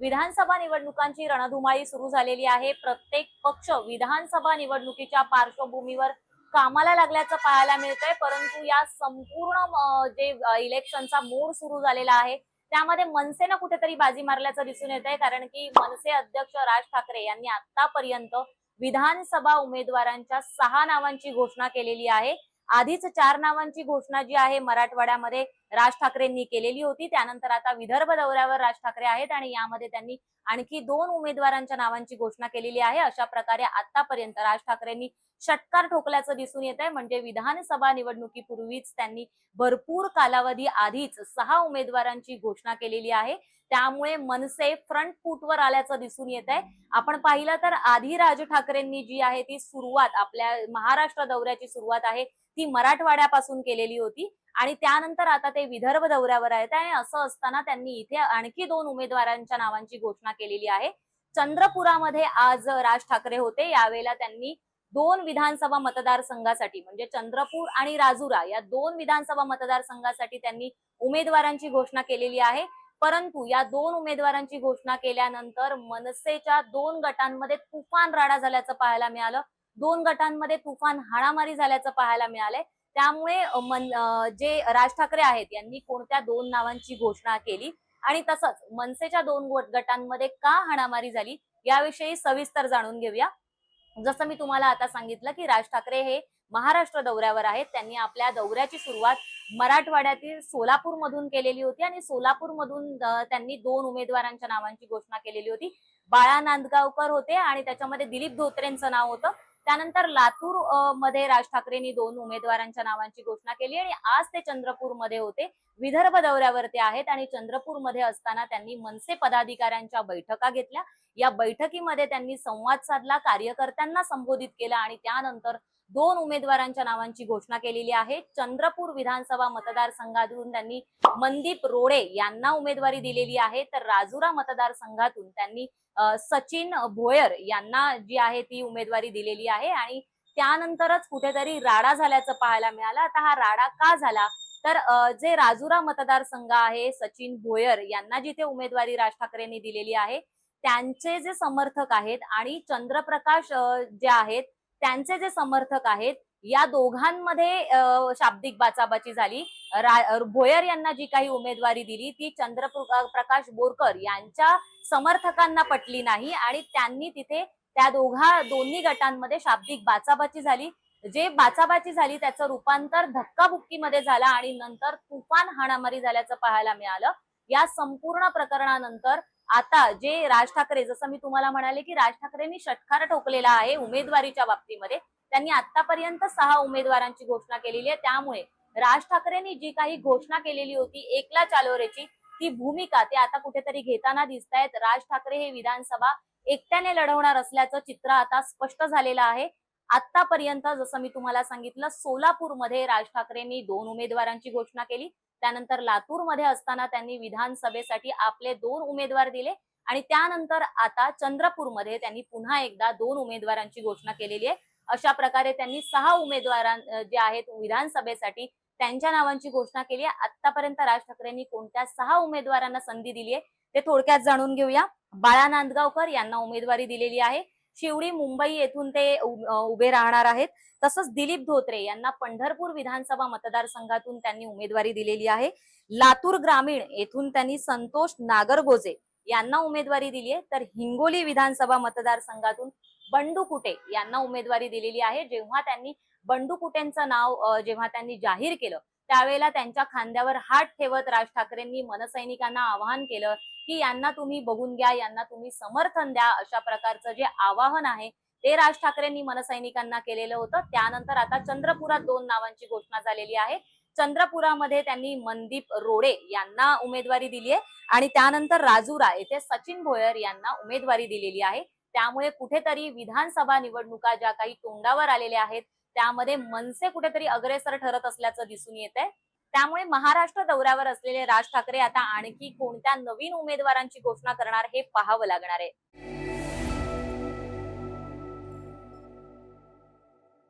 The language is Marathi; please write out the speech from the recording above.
विधानसभा निवडणुकांची रणधुमाळी सुरू झालेली आहे. प्रत्येक पक्ष विधानसभा निवडणुकीच्या पार्श्वभूमीवर कामाला लागल्याचं पाहायला मिळतंय. परंतु या संपूर्ण जे इलेक्शनचा मोड सुरू झालेला आहे त्यामध्ये मनसेनं कुठेतरी बाजी मारल्याचं दिसून येत आहे कारण की मनसे अध्यक्ष राज ठाकरे यांनी आतापर्यंत विधानसभा उमेदवारांच्या सहा नावांची घोषणा केलेली आहे. आधीच चार नावांची घोषणा जी आहे मराठवाड्यामध्ये राज ठाकरेंनी केलेली होती. त्यानंतर आता विदर्भ दौऱ्यावर राज ठाकरे आहेत आणि यामध्ये त्यांनी आणखी दोन उमेदवारांच्या नावांची घोषणा केलेली आहे. अशा प्रकारे आतापर्यंत राज ठाकरेंनी षटकार ठोकल्याचं दिसून येत आहे म्हणजे विधानसभा निवडणुकीपूर्वीच त्यांनी भरपूर कालावधी आधीच सहा उमेदवारांची घोषणा केलेली आहे. त्यामुळे मनसे फ्रंट फूटवर आल्याचं दिसून येत आहे आपण पाहिलं तर आधी राज ठाकरेंनी जी आहे ती सुरुवात आपल्या महाराष्ट्र दौऱ्याची सुरुवात आहे ती मराठवाड्यापासून केलेली होती. आणि त्यानंतर आता ते विदर्भ दौऱ्यावर आहेत आणि असं असताना त्यांनी इथे आणखी दोन उमेदवारांच्या नावांची घोषणा केलेली आहे. चंद्रपुरामध्ये आज राज ठाकरे होते. यावेळेला त्यांनी दोन विधानसभा मतदारसंघासाठी म्हणजे चंद्रपूर आणि राजुरा या दोन विधानसभा मतदारसंघासाठी त्यांनी उमेदवारांची घोषणा केलेली आहे. परंतु या दोन उमेदवारांची घोषणा केल्यानंतर मनसेच्या दोन गटांमध्ये तुफान राडा झाल्याचं पाहायला मिळालं. दोन गटांमध्ये तुफान हाणामारी झाल्याचं पाहायला मिळालंय. त्यामुळे जे राज ठाकरे आहेत यांनी कोणत्या दोन नावांची घोषणा केली? आणि तसंच मनसेच्या दोन गटांमध्ये का हाणामारी झाली? याविषयी सविस्तर जाणून घेऊया. जसं मी तुम्हाला आता सांगितलं की राज ठाकरे हे महाराष्ट्र दौऱ्यावर आहेत. त्यांनी आपल्या दौऱ्याची सुरुवात मराठवाड्यातील सोलापूर मधून केलेली होती आणि सोलापूर मधून त्यांनी दोन उमेदवारांच्या नावांची घोषणा केलेली होती. बाळा नांदगावकर होते आणि त्याच्यामध्ये दिलीप धोत्रेंचं नाव होतं. त्यानंतर लातूरमध्ये राज ठाकरेंनी दोन उमेदवारांच्या नावांची घोषणा केली आणि आज ते चंद्रपूरमध्ये होते. विदर्भ दौऱ्यावरती आहेत आणि चंद्रपूरमध्ये असताना त्यांनी मनसे पदाधिकाऱ्यांच्या बैठका घेतल्या. या बैठकीमध्ये त्यांनी संवाद साधला कार्यकर्त्यांना संबोधित केलं आणि त्यानंतर दोन उमेदवारांच्या नावांची घोषणा केलेली आहे. चंद्रपूर विधानसभा मतदारसंघातून त्यांनी मनदीप रोडे यांना उमेदवारी दिलेली आहे. तर राजुरा मतदारसंघातून त्यांनी सचिन भोयर यांना जी आहे ती उमेदवारी दिलेली आहे. आणि त्यानंतरच कुठेतरी राडा झाल्याचं पाहायला मिळालं. आता हा राडा का झाला? तर जे राजुरा मतदारसंघ आहे सचिन भोयर यांना जिथे उमेदवारी राज ठाकरेंनी दिलेली आहे त्यांचे जे समर्थक आहेत आणि चंद्रप्रकाश जे आहेत त्यांचे जे समर्थक आहेत या दोघांमध्ये शाब्दिक बाचाबाची झाली. भोयर यांना जी काही उमेदवारी दिली ती चंद्र प्रकाश बोरकर यांच्या समर्थकांना पटली नाही आणि त्यांनी तिथे त्या दोघा दोन्ही गटांमध्ये शाब्दिक बाचाबाची झाली. जे बाचाबाची झाली त्याचं रूपांतर धक्काबुक्कीमध्ये झालं आणि नंतर तुफान हाणामारी झाल्याचं पाहायला मिळालं. या संपूर्ण प्रकरणानंतर आता जे राज ठाकरे जसं मी तुम्हाला म्हणाले की राज ठाकरेंनी षटकार ठोकलेला आहे उमेदवारीच्या बाबतीमध्ये त्यांनी आतापर्यंत सहा उमेदवारांची घोषणा केलेली आहे. त्यामुळे राज ठाकरेंनी जी काही घोषणा केलेली होती एकला चालोरेची ती भूमिका ते आता कुठेतरी घेताना दिसत आहेत राज ठाकरे हे विधानसभा एकट्याने लढवणार असल्याचं चित्र आता स्पष्ट झालेलं आहे. आतापर्यंत जसं मी तुम्हाला सांगितलं सोलापूरमध्ये राज ठाकरेंनी दोन उमेदवारांची घोषणा केली. त्यानंतर लातूरमध्ये असताना त्यांनी विधानसभेसाठी आपले दोन उमेदवार दिले आणि त्यानंतर आता चंद्रपूरमध्ये त्यांनी पुन्हा एकदा दोन उमेदवारांची घोषणा केलेली आहे. अशा प्रकारे त्यांनी सहा उमेदवारां जे आहेत विधानसभेसाठी त्यांच्या नावांची घोषणा केली आहे. आतापर्यंत राज ठाकरेंनी कोणत्या सहा उमेदवारांना संधी दिली आहे ते थोडक्यात जाणून घेऊया. बाळा नांदगावकर यांना उमेदवारी दिलेली आहे. शिवडी मुंबई येथून ते उभे राहणार आहेत. तसंच दिलीप धोत्रे यांना पंढरपूर विधानसभा मतदारसंघातून त्यांनी उमेदवारी दिलेली आहे. लातूर ग्रामीण येथून त्यांनी संतोष नागरगोजे यांना उमेदवारी दिली आहे. तर हिंगोली विधानसभा मतदारसंघातून बंडू कुटे यांना उमेदवारी दिलेली आहे. जेव्हा त्यांनी बंडू कुटेंचं नाव जेव्हा त्यांनी जाहीर केलं त्यावेळेला त्यांच्या खांद्यावर हात ठेवत राज ठाकरेंनी मनसैनिकांना आवाहन केलं की यांना तुम्ही बघून घ्या यांना तुम्ही समर्थन द्या अशा प्रकारचं जे आवाहन आहे ते राज ठाकरेंनी मनसैनिकांना केलेलं होतं. त्यानंतर आता चंद्रपुरात दोन नावांची घोषणा झालेली आहे. चंद्रपुरामध्ये त्यांनी मनदीप रोडे यांना उमेदवारी दिली आहे आणि त्यानंतर राजुरा येथे सचिन भोयर यांना उमेदवारी दिलेली आहे. त्यामुळे कुठेतरी विधानसभा निवडणुका ज्या काही तोंडावर आलेल्या आहेत त्यामध्ये मनसे कुठेतरी अग्रेसर ठरत असल्याचं दिसून येत आहे त्यामुळे महाराष्ट्र दौऱ्यावर असलेले राज ठाकरे आता आणखी कोणत्या नवीन उमेदवारांची घोषणा करणार हे पाहावं लागणार आहे.